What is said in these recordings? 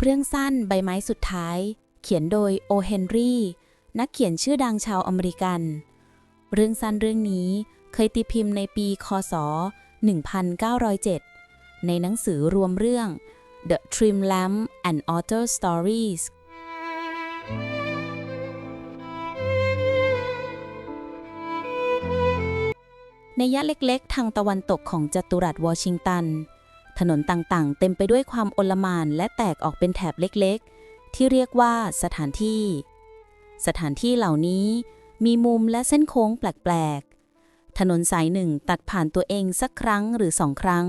เรื่องสั้นใบไม้สุดท้าย เขียนโดยโอเฮนรี่นักเขียนชื่อดังชาวอเมริกัน เรื่องสั้นเรื่องนี้เคยตีพิมพ์ในปีคศ 1907 ในหนังสือรวมเรื่อง The Trim Lamp and Other Stories ในยะเล็กๆ ทางตะวันตกของจัตุรัสวอชิงตัน ถนนต่างๆ เต็มไปด้วยความโอลมานและแตกออกเป็นแถบเล็กๆ ที่เรียกว่าสถานที่ สถานที่เหล่านี้มีมุมและเส้นโค้งแปลกๆ ถนนสายหนึ่งตัดผ่านตัวเองสักครั้งหรือสองครั้ง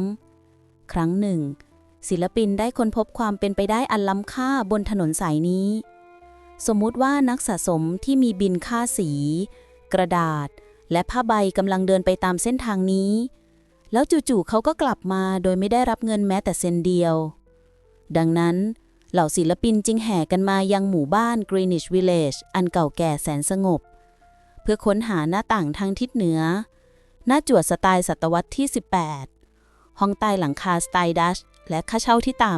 ครั้งหนึ่ง ศิลปินได้ค้นพบความเป็นไปได้อันล้ำค่าบนถนนสายนี้ สมมุติว่านักสะสมที่มีบินค่าสี กระดาษ และผ้าใบกำลังเดินไปตามเส้นทางนี้ แล้วจู่ๆเขาก็กลับมาโดยไม่ได้รับเงินแม้แต่เซนเดียว ดังนั้นเหล่าศิลปินจึงแห่กันมายังหมู่บ้าน Greenwich Village อันเก่าแก่แสนสงบ เพื่อค้นหาหน้าต่างทางทิศเหนือ หน้าจวดสไตล์ศตวรรษที่ 18 ห้องใต้หลังคาสไตล์ดัชและค่าเช่าที่ต่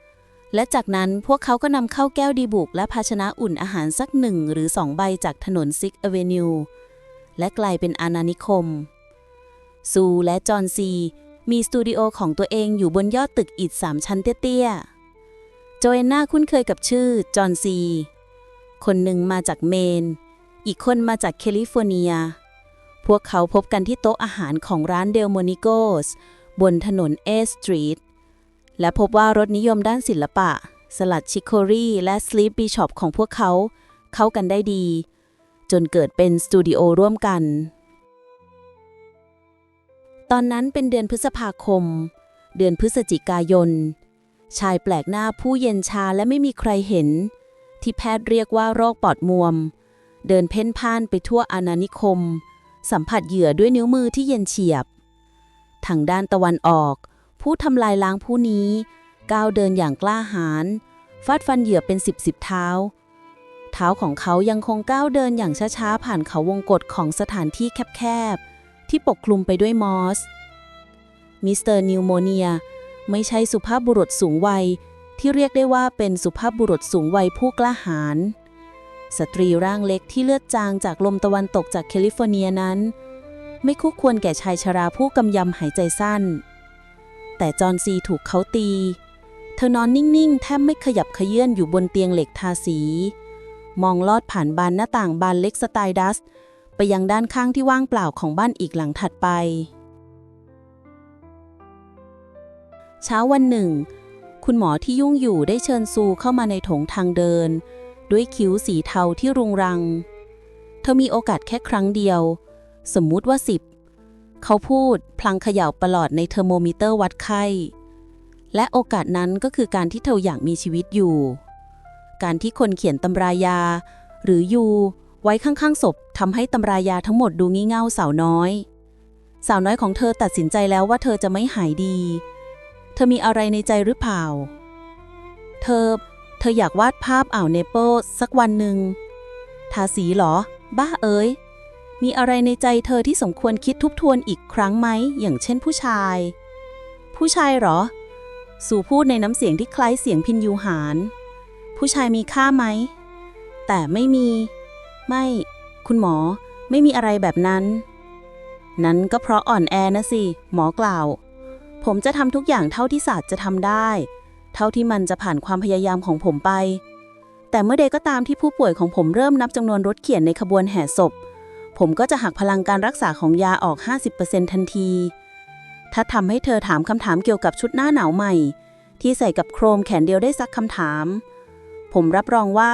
ำ และจากนั้นพวกเขาก็นำเข้าแก้วดีบุกและภาชนะอุ่นอาหารสักหนึ่งหรือสองใบจากถนนซิกอเวนิว และกลายเป็นอาณานิคม ซูและจอห์นซีมีสตูดิโอของตัวเองอยู่บนยอดตึกอิฐสามชั้นเตี้ยๆ โจเอนนาคุ้นเคยกับชื่อจอห์นซี คนหนึ่งมาจากเมน อีกคนมาจากแคลิฟอร์เนีย พวกเขาพบกันที่โต๊ะอาหารของร้านเดลโมนิโกสบนถนนเอสตรีท และพบว่ารสนิยมด้านศิลปะ สลัดชิคโครีและสลีปบีชอปของพวกเขา เข้ากันได้ดี จนเกิดเป็นสตูดิโอร่วมกัน ตอนนั้นเป็นเดือนพฤษภาคม เดือนพฤศจิกายน ชายแปลกหน้าผู้เย็นชาและไม่มีใครเห็น ที่แพทย์เรียกว่าโรคปอดมวม เดินเพ่นพ่านไปทั่วอาณานิคม สัมผัสเหยื่อด้วยนิ้วมือที่เย็นเฉียบ ทางด้านตะวันออก ผู้ทำลายล้างผู้นี้ก้าวเดินอย่างกล้าหาญฟาดฟันเหยื่อเป็นสิบสิบเท้า เท้าของเขายังคงก้าวเดินอย่างช้าๆผ่านเขาวงกฏของสถานที่แคบๆ ที่ปกคลุมไปด้วยมอส มิสเตอร์นิวโมเนียไม่ใช่สุภาพบุรุษสูงวัย ที่เรียกได้ว่าเป็นสุภาพบุรุษสูงวัยผู้กล้าหาญสตรีร่างเล็กที่เลือดจางจากลมตะวันตกจากแคลิฟอร์เนียนั้น ไม่คู่ควรแก่ชายชราผู้กำยำหายใจสั้น แต่จอห์นซีถูกเขาตี เธอนอนนิ่ง ๆ แทบไม่ขยับเขยื่อนอยู่บนเตียงเหล็กทาสี มองลอดผ่านบานหน้าต่างบานเล็กสไตล์ดัส ไปยังด้านข้างที่ว่างเปล่าของบ้านอีกหลังถัดไป เช้าวันหนึ่ง คุณหมอที่ยุ่งอยู่ได้เชิญซูเข้ามาในโถงทางเดิน ด้วยคิ้วสีเทาที่รุงรัง เธอมีโอกาสแค่ครั้งเดียว สมมุติว่าสิบเขาพูดพลางเขย่าประหลอดในเทอร์โมมิเตอร์วัดไข้ และโอกาสนั้นก็คือการที่เธออยากมีชีวิตอยู่ การที่คนเขียนตำรายา หรือยูไว้ข้างๆศพทำให้ตำรายาทั้งหมดดูงี่เง่าสาวน้อย สาวน้อยของเธอตัดสินใจแล้วว่าเธอจะไม่หายดี เธอมีอะไรในใจหรือเปล่า เธอ เธออยากวาดภาพอ่าวเนเปิลสักวันหนึ่งทาสีเหรอ บ้าเอ๋ยมีอะไรในใจเธอที่สมควรคิดทบทวนอีกครั้งไหม อย่างเช่นผู้ชาย ผู้ชายเหรอ สู่พูดในน้ำเสียงที่คล้ายเสียงพินยูหาร ผู้ชายมีค่าไหม แต่ไม่มี ไม่ คุณหมอไม่มีอะไรแบบนั้น นั้นก็เพราะอ่อนแอนะสิ หมอกล่าว ผมจะทำทุกอย่างเท่าที่ศาสตร์จะทำได้ เท่าที่มันจะผ่านความพยายามของผมไป แต่เมื่อใดก็ตามที่ผู้ป่วยของผมเริ่มนับจำนวนรถเขียนในขบวนแห่ศพ ผมก็จะหักพลังการรักษาของยาออก 50%ทันที ถ้าทำให้เธอถามคำถามเกี่ยวกับชุดหน้าหนาวใหม่ ที่ใส่กับโครมแขนเดียวได้สักคำถาม ผมรับรองว่า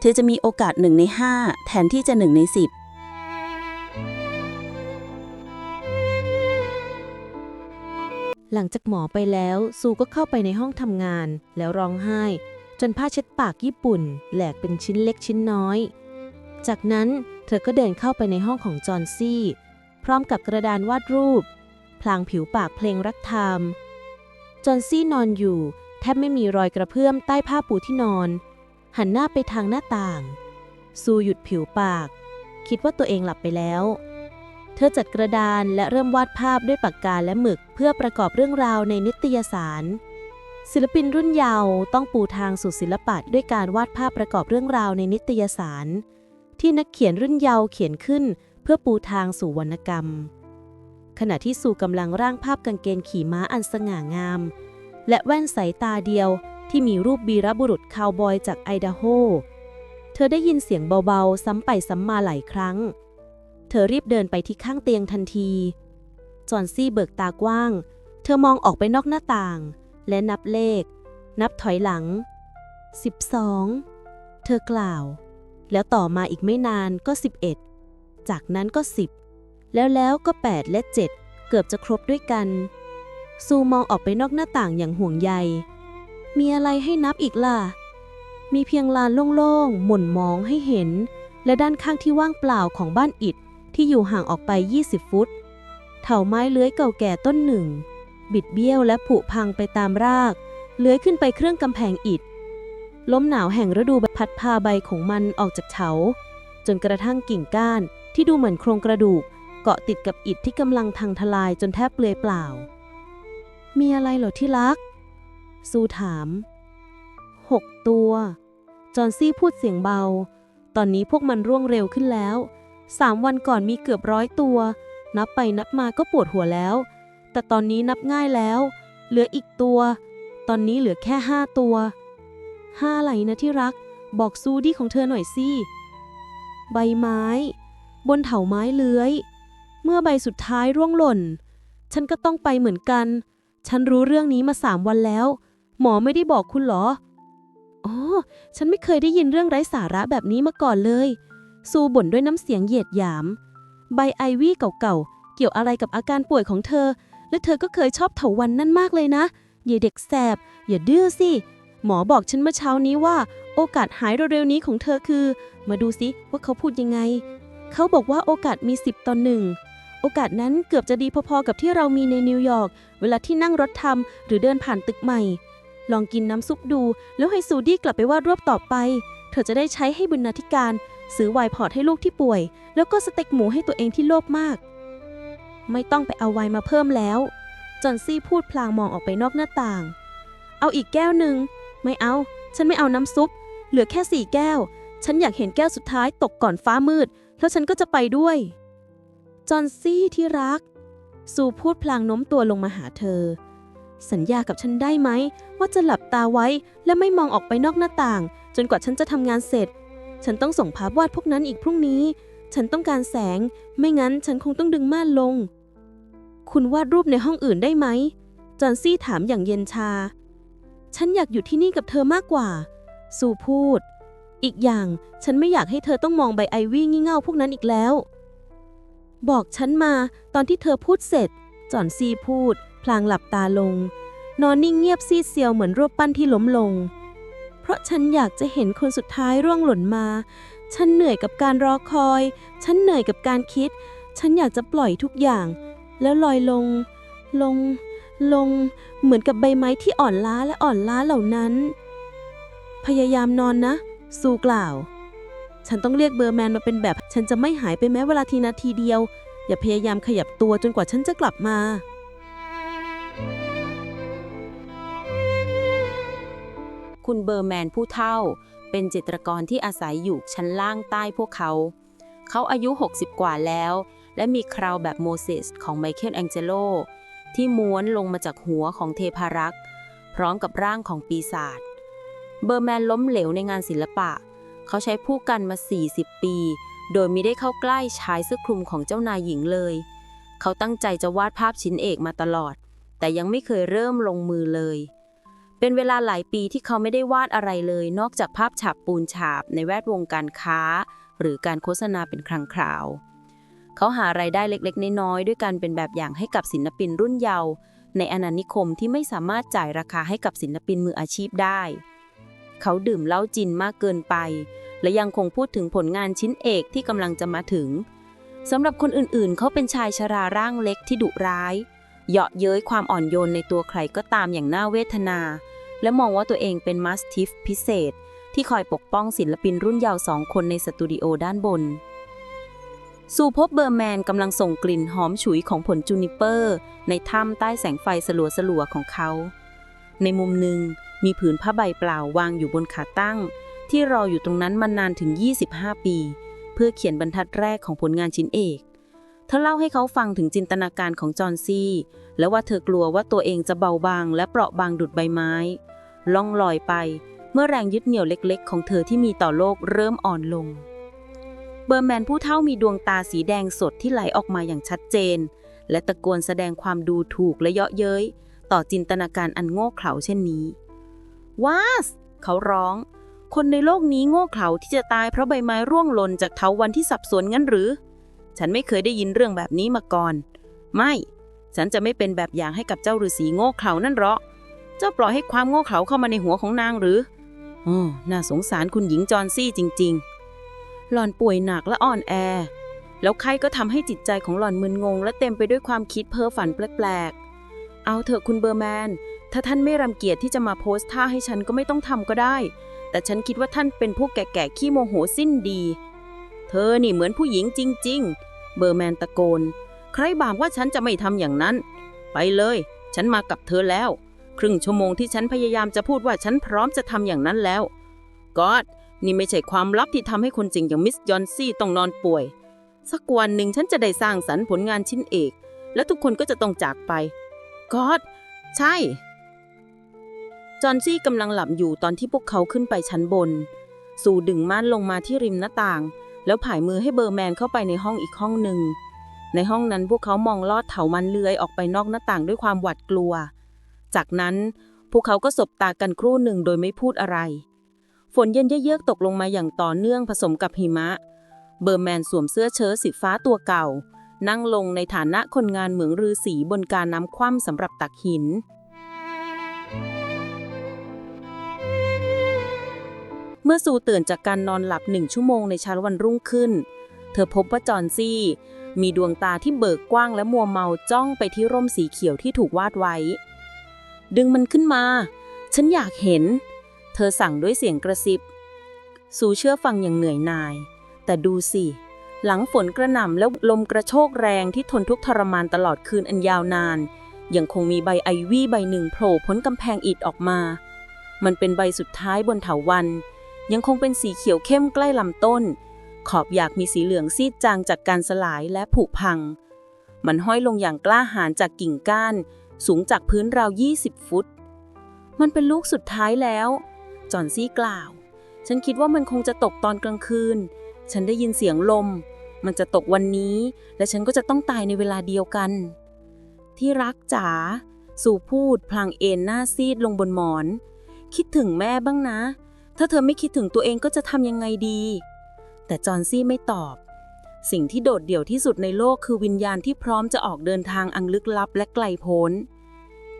เธอจะมีโอกาสหนึ่งในห้าแทนที่จะหนึ่งในสิบหลังจากหมอไปแล้ว ซูก็เข้าไปในห้องทำงาน แล้วร้องไห้ จนผ้าเช็ดปากญี่ปุ่น แหลกเป็นชิ้นเล็กชิ้นน้อย จากนั้นเธอก็เดินเข้าไปในห้องของจอห์นซี่ พร้อมกับกระดานวาดรูป พลางผิวปากเพลงรักธรรม จอห์นซี่นอนอยู่ แทบไม่มีรอยกระเพื่อมใต้ผ้าปูที่นอน หันหน้าไปทางหน้าต่าง ซูหยุดผิวปาก คิดว่าตัวเองหลับไปแล้ว เธอจัดกระดานและเริ่มวาดภาพด้วยปากกาและหมึกเพื่อประกอบเรื่องราวในนิตยสาร ศิลปินรุ่นเยาว์ต้องปูทางสู่ศิลปะด้วยการวาดภาพประกอบเรื่องราวในนิตยสาร ที่นักเขียนรุ่นเยาว์เขียนขึ้น เพื่อปูทางสู่วรรณกรรม ขณะที่สู่กำลังร่างภาพกางเกงขี่ม้าอันสง่างาม และแว่นสายตาเดียว ที่มีรูปบีรบุรุษคาวบอยจากไอดาโฮ เธอได้ยินเสียงเบาๆ ซ้ำไปซ้ำมาหลายครั้ง เธอรีบเดินไปที่ข้างเตียงทันที จอนซี่เบิกตากว้าง เธอมองออกไปนอกหน้าต่าง และนับเลข นับถอยหลัง 12 เธอกล่าว แล้วต่อมาอีกไม่นานก็ 11 จากนั้นก็ 10 แล้วแล้วก็ 8 และ 7 เกือบจะครบด้วยกัน ซูมองออกไปนอกหน้าต่างอย่างห่วงใย มีอะไรให้นับอีกล่ะ มีเพียงลานโล่งๆ หม่นมองให้เห็น และด้านข้างที่ว่างเปล่าของบ้านอิฐที่อยู่ห่างออกไป 20 ฟุต เถาไม้เลื้อยเก่าแก่ต้นหนึ่ง บิดเบี้ยวและผุพังไปตามราก เลื้อยขึ้นไปเครื่องกำแพงอิฐ ลมหนาวแห่งฤดูพัดพาใบของมันออกจากเถา จนกระทั่งกิ่งก้านที่ดูเหมือนโครงกระดูก เกาะติดกับอิฐที่กำลังพังทลายจนแทบเปลือยเปล่า มีอะไรเหรอที่รัก ซูถามหกตัว จอนซี่พูดเสียงเบา ตอนนี้พวกมันร่วงเร็วขึ้นแล้ว สามวันก่อนมีเกือบร้อยตัว นับไปนับมาก็ปวดหัวแล้ว แต่ตอนนี้นับง่ายแล้ว เหลืออีกตัว ตอนนี้เหลือแค่ห้าตัวห้าอะไรนะที่รัก บอกซูดี้ของเธอหน่อยสิใบไม้ บนเถาไม้เลื้อย เมื่อใบสุดท้ายร่วงหล่น ฉันก็ต้องไปเหมือนกัน ฉันรู้เรื่องนี้มาสามวันแล้ว หมอไม่ได้บอกคุณเหรอ อ๋อ ฉันไม่เคยได้ยินเรื่องไร้สาระแบบนี้มาก่อนเลย ซูบ่นด้วยน้ำเสียงเหยียดหยาม ใบไอวี่เก่าๆ เกี่ยวอะไรกับอาการป่วยของเธอ และเธอก็เคยชอบเถาวันนั่นมากเลยนะอย่าเด็กแสบ อย่าดื้อสิ หมอบอกฉันเมื่อเช้านี้ว่า โอกาสหายเร็วๆนี้ของเธอคือ มาดูสิว่าเขาพูดยังไง เขาบอกว่าโอกาสมี 10ต่อหนึ่งโอกาสนั้นเกือบจะดีพอๆกับที่เรามีในนิวยอร์กเวลาที่นั่งรถทำหรือเดินผ่านตึกใหม่ ลองกินน้ำซุปดู แล้วให้ซูดี้กลับไปวาดรูปต่อไป เธอจะได้ใช้ให้บุญนาธิการ ซื้อไวน์พอร์ตให้ลูกที่ป่วย แล้วก็สเต็กหมูให้ตัวเองที่โลภมาก ไม่ต้องไปเอาไวน์มาเพิ่มแล้ว จอนซี่พูดพลางมองออกไปนอกหน้าต่าง เอาอีกแก้วหนึ่งไม่เอา ฉันไม่เอาน้ำซุป เหลือแค่สี่แก้ว ฉันอยากเห็นแก้วสุดท้ายตกก่อนฟ้ามืด แล้วฉันก็จะไปด้วย จอนซี่ที่รัก ซูพูดพลางโน้มตัวลงมาหาเธอ สัญญากับฉันได้ไหม ว่าจะหลับตาไว้และไม่มองออกไปนอกหน้าต่าง จนกว่าฉันจะทำงานเสร็จ ฉันต้องส่งภาพวาดพวกนั้นอีกพรุ่งนี้ ฉันต้องการแสง ไม่งั้นฉันคงต้องดึงม่านลง คุณวาดรูปในห้องอื่นได้ไหม จอนซี่ถามอย่างเย็นชา ฉันอยากอยู่ที่นี่กับเธอมากกว่า ซูพูด อีกอย่างฉันไม่อยากให้เธอต้องมองใบไอวี่งี่เง่าพวกนั้นอีกแล้ว บอกฉันมาตอนที่เธอพูดเสร็จ จอนซี่พูด พลางหลับตาลง นอนนิ่งเงียบซีดเซียวเหมือนรูปปั้นที่ล้มลง เพราะฉันอยากจะเห็นคนสุดท้ายร่วงหล่นมา ฉันเหนื่อยกับการรอคอย ฉันเหนื่อยกับการคิด ฉันอยากจะปล่อยทุกอย่าง แล้วลอยลง ลง ลง เหมือนกับใบไม้ที่อ่อนล้าและอ่อนล้าเหล่านั้น พยายามนอนนะ ซูกล่าว ฉันต้องเรียกเบอร์แมนมาเป็นแบบ ฉันจะไม่หายไปแม้เวลาทีนาทีเดียว อย่าพยายามขยับตัวจนกว่าฉันจะกลับมา คุณเบอร์แมนผู้เฒ่า เป็นจิตรกรที่อาศัยอยู่ชั้นล่างใต้พวกเขา เขาอายุ 60 กว่าแล้ว และมีคราวแบบโมเสสของไมเคิลแองเจโล ที่ม้วนลงมาจากหัวของเทพารักษ์ พร้อมกับร่างของปีศาจ เบอร์แมนล้มเหลวในงานศิลปะ เขาใช้ผู้กันมา 40 ปี โดยมิได้เข้าใกล้ชายเสื้อคลุมของเจ้านายหญิงเลย เขาตั้งใจจะวาดภาพชิ้นเอกมาตลอด แต่ยังไม่เคยเริ่มลงมือเลย เป็นเวลาหลายปีที่เขาไม่ได้วาดอะไรเลย นอกจากภาพฉาบปูนฉาบในแวดวงการค้า หรือการโฆษณาเป็นครั้งคราว เขาหาไรายได้เล็กๆ น้อยๆ ด้วยการเป็นแบบอย่างให้กับศิลปินรุ่นเยาว์ในอาณานิคมที่ไม่สามารถจ่ายราคาให้กับศิลปินมืออาชีพได้ เขาดื่มเหล้าจินมากเกินไป และยังคงพูดถึงผลงานชิ้นเอกที่กำลังจะมาถึงสำหรับคนอื่นๆ เขาเป็นชายชราร่างเล็กที่ดุร้าย เหยาะเย้ยความอ่อนโยนในตัวใครก็ตามอย่างน่าเวทนา และมองว่าตัวเองเป็นมัสทิฟพิเศษ ที่คอยปกป้องศิลปินรุ่นเยาว์สองคนในสตูดิโอด้านบนซูพบเบอร์แมนกำลังส่งกลิ่นหอมฉุยของผลจูนิเปอร์ ในถ้ำใต้แสงไฟสลัวๆของเขา ในมุมหนึ่งมีผืนผ้าใบเปล่าวางอยู่บนขาตั้ง ที่รออยู่ตรงนั้นมานานถึง 25 ปี เพื่อเขียนบรรทัดแรกของผลงานชิ้นเอก เธอเล่าให้เขาฟังถึงจินตนาการของจอห์นซี่ และว่าเธอกลัวว่าตัวเองจะเบาบางและเปราะบางดุดใบไม้ ล่องลอยไป เมื่อแรงยึดเหนี่ยวเล็กๆ ของเธอที่มีต่อโลกเริ่มอ่อนลง เบอร์แมนผู้เท่ามีดวงตาสีแดงสดที่ไหลออกมาอย่างชัดเจน และตะโกนแสดงความดูถูกและเยาะเย้ย ต่อจินตนาการอันโง่เขลาเช่นนี้ว้าสเขาร้อง คนในโลกนี้โง่เขลาที่จะตายเพราะใบไม้ร่วงหล่นจากเถาวันที่สับสนงั้นหรือ ฉันไม่เคยได้ยินเรื่องแบบนี้มาก่อน ไม่ ฉันจะไม่เป็นแบบอย่างให้กับเจ้าฤาษีโง่เขลานั่นหรอก เจ้าปล่อยให้ความโง่เขลาเข้ามาในหัวของนางหรืออ๋อน่าสงสารคุณหญิงจอนซี่จริง ๆ หล่อนป่วยหนักและอ่อนแอ แล้วไข้ก็ทำให้จิตใจของหล่อนมึนงง และเต็มไปด้วยความคิดเพ้อฝันแปลกๆ เอาเถอะคุณเบอร์แมน ถ้าท่านไม่รำเกียจที่จะมาโพสท่าให้ฉันก็ไม่ต้องทำก็ได้ แต่ฉันคิดว่าท่านเป็นพวกแก่ๆขี้โมโหสิ้นดี เธอนี่เหมือนผู้หญิงจริง ๆ เบอร์แมนตะโกน ใครบอกว่าฉันจะไม่ทำอย่างนั้น ไปเลย ฉันมากับเธอแล้ว รึ่งชั่วโมงที่ฉันพยายามจะพูดว่าฉันพร้อมจะทำอย่างนั้นแล้วกอดนี่ไม่ใช่ความลับที่ทำให้คนจริงอย่างมิสยอนซี่ต้องนอนป่วย สักวันหนึ่งฉันจะได้สร้างสรรค์ผลงานชิ้นเอก และทุกคนก็จะต้องจากไปกอดใช่ จอนซี่กำลังหลับอยู่ตอนที่พวกเขาขึ้นไปชั้นบน สู่ดึงม่านลงมาที่ริมหน้าต่าง แล้วผายมือให้เบอร์แมนเข้าไปในห้องอีกห้องหนึ่งในห้องนั้นพวกเขามองลอดเถามันเลื้อยออกไปนอกหน้าต่างด้วยความหวาดกลัว จากนั้นพวกเขาก็สบตากันครู่หนึ่งโดยไม่พูดอะไร ฝนเย็นเยือกตกลงมาอย่างต่อเนื่องผสมกับหิมะ เบอร์แมนสวมเสื้อเชิ้ตสีฟ้าตัวเก่า นั่งลงในฐานะคนงานเหมืองรือสีบนการน้ำคว่ำสำหรับตักหิน เมื่อซูตื่นจากการนอนหลับหนึ่งชั่วโมงในเช้าวันรุ่งขึ้น เธอพบว่าจอนซี่มีดวงตาที่เบิกกว้างและมัวเมาจ้องไปที่ร่มสีเขียวที่ถูกวาดไว้ ดึงมันขึ้นมา ฉันอยากเห็น เธอสั่งด้วยเสียงกระซิบซูเชื่อฟังอย่างเหนื่อยหน่าย แต่ดูสิ หลังฝนกระหน่ำแล้วลมกระโชกแรงที่ทนทุกทรมานตลอดคืนอันยาวนาน ยังคงมีใบไอวี่ใบหนึ่งโผล่พ้นกำแพงอิฐออกมา มันเป็นใบสุดท้ายบนเถาวัน ยังคงเป็นสีเขียวเข้มใกล้ลำต้น ขอบอยากมีสีเหลืองซีดจางจากการสลายและผุพัง มันห้อยลงอย่างกล้าหาญจากกิ่งก้าน สูงจากพื้นราว 20 ฟุต มันเป็นลูกสุดท้ายแล้ว จอห์นซี่กล่าว ฉันคิดว่ามันคงจะตกตอนกลางคืน ฉันได้ยินเสียงลม มันจะตกวันนี้ และฉันก็จะต้องตายในเวลาเดียวกัน ที่รักจ๋า สู่พูดพลางเอนหน้าซีดลงบนหมอน คิดถึงแม่บ้างนะ ถ้าเธอไม่คิดถึงตัวเองก็จะทำยังไงดี แต่จอห์นซี่ไม่ตอบ สิ่งที่โดดเดี่ยวที่สุดในโลกคือวิญญาณที่พร้อมจะออกเดินทางอันลึกลับและไกลโพ้น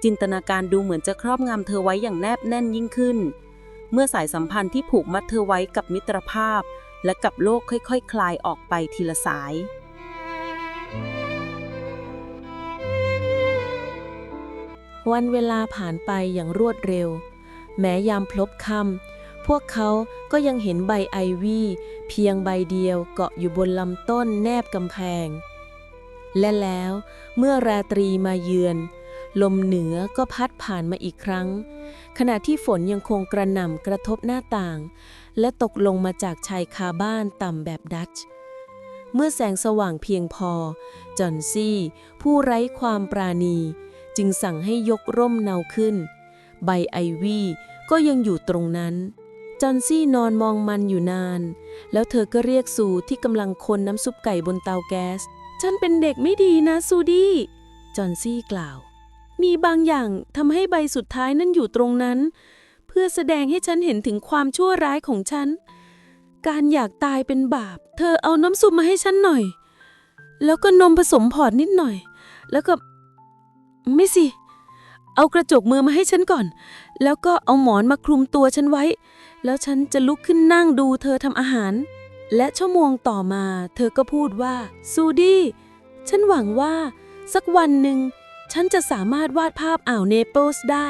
จินตนาการดูเหมือนจะครอบงำเธอไว้อย่างแนบแน่นยิ่งขึ้น เมื่อสายสัมพันธ์ที่ผูกมัดเธอไว้กับมิตรภาพ และกับโลกค่อยๆคคลายออกไปทีละสาย วันเวลาผ่านไปอย่างรวดเร็ว แม้ยามพลบค่ำพวกเขาก็ยังเห็นใบไอวี่ เพียงใบเดียวเกาะอยู่บนลำต้นแนบกำแพง และแล้วเมื่อราตรีมาเยือน ลมเหนือก็พัดผ่านมาอีกครั้ง ขณะที่ฝนยังคงกระหน่ำกระทบหน้าต่าง และตกลงมาจากชายคาบ้านต่ำแบบดัตช์เมื่อแสงสว่างเพียงพอ จอห์นซี่ ผู้ไร้ความปราณี จึงสั่งให้ยกร่มเนาขึ้น ใบไอวี่ก็ยังอยู่ตรงนั้น จอห์นซี่นอนมองมันอยู่นาน แล้วเธอก็เรียกซูที่กำลังคนน้ำซุปไก่บนเตาแก๊ส ฉันเป็นเด็กไม่ดีนะซูดี้จอห์นซี่กล่าว มีบางอย่างทำให้ใบสุดท้ายนั้นอยู่ตรงนั้น เพื่อแสดงให้ฉันเห็นถึงความชั่วร้ายของฉัน การอยากตายเป็นบาป เธอเอาน้ำซุปมาให้ฉันหน่อย แล้วก็นมผสมพอร์ตนิดหน่อย แล้วก็ ไม่สิ เอากระจกมือมาให้ฉันก่อน แล้วก็เอาหมอนมาคลุมตัวฉันไว้ แล้วฉันจะลุกขึ้นนั่งดูเธอทำอาหาร และชั่วโมงต่อมา เธอก็พูดว่า ซูดี้ ฉันหวังว่า สักวันหนึ่ง ฉันจะสามารถวาดภาพอ่าวเนเปิลส์ได้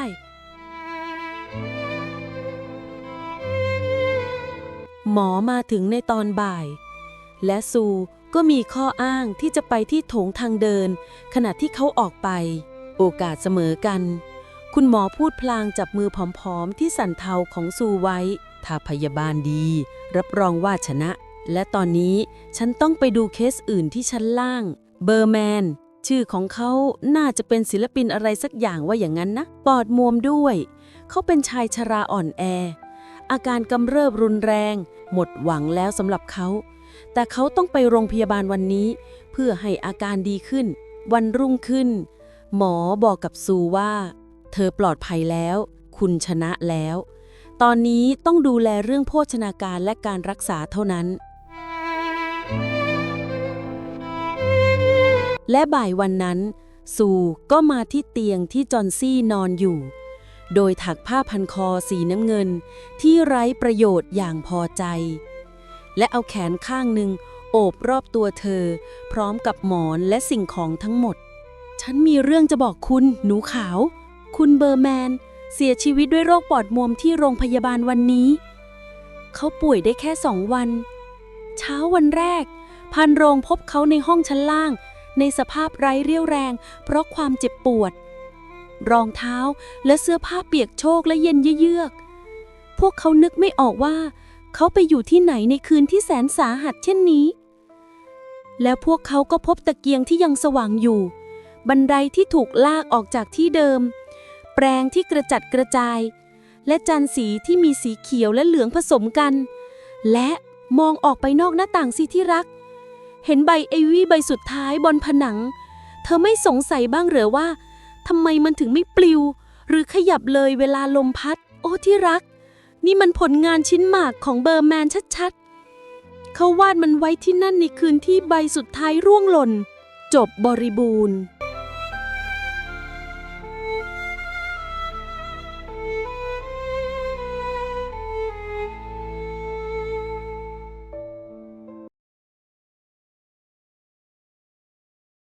หมอมาถึงในตอนบ่าย และซูก็มีข้ออ้างที่จะไปที่โถงทางเดิน ขณะที่เขาออกไป โอกาสเสมอกัน คุณหมอพูดพลางจับมือผอมๆ ที่สั่นเทาของซูไว้ ถ้าพยาบาลดี รับรองว่าชนะ และตอนนี้ฉันต้องไปดูเคสอื่นที่ชั้นล่าง เบอร์แมน ชื่อของเขาน่าจะเป็นศิลปินอะไรสักอย่างว่าอย่างนั้นนะ ปอดมวมด้วย เขาเป็นชายชราอ่อนแอ อาการกำเริบรุนแรง หมดหวังแล้วสำหรับเขาแต่เขาต้องไปโรงพยาบาลวันนี้ เพื่อให้อาการดีขึ้น วันรุ่งขึ้น หมอบอกกับซูว่า เธอปลอดภัยแล้ว คุณชนะแล้ว ตอนนี้ต้องดูแลเรื่องโภชนาการและการรักษาเท่านั้น และบ่ายวันนั้น ซูก็มาที่เตียงที่จอนซี่นอนอยู่ โดยถักผ้าพันคอสีน้ำเงิน ที่ไร้ประโยชน์อย่างพอใจ และเอาแขนข้างหนึ่งโอบรอบตัวเธอ พร้อมกับหมอนและสิ่งของทั้งหมด ฉันมีเรื่องจะบอกคุณ หนูขาว คุณเบอร์แมน เสียชีวิตด้วยโรคปอดบวมที่โรงพยาบาลวันนี้ เขาป่วยได้แค่สองวัน เช้าวันแรก พันโรงพบเขาในห้องชั้นล่าง ในสภาพไร้เรี่ยวแรง เพราะความเจ็บปวด รองเท้าและเสื้อผ้าเปียกโชกและเย็นเยือก พวกเขานึกไม่ออกว่า เขาไปอยู่ที่ไหนในคืนที่แสนสาหัสเช่นนี้ แล้วพวกเขาก็พบตะเกียงที่ยังสว่างอยู่ บันไดที่ถูกลากออกจากที่เดิม แปรงที่กระจัดกระจาย และจานสีที่มีสีเขียวและเหลืองผสมกัน และมองออกไปนอกหน้าต่างสิที่รัก เห็นใบไอวี่ใบสุดท้ายบนผนัง เธอไม่สงสัยบ้างเหรือว่าทำไมมันถึงไม่ปลิว หรือขยับเลยเวลาลมพัด โอ้ที่รัก นี่มันผลงานชิ้นหมากของเบอร์แมนชัดๆ เขาวาดมันไว้ที่นั่นในคืนที่ใบสุดท้ายร่วงหล่น จบบริบูรณ์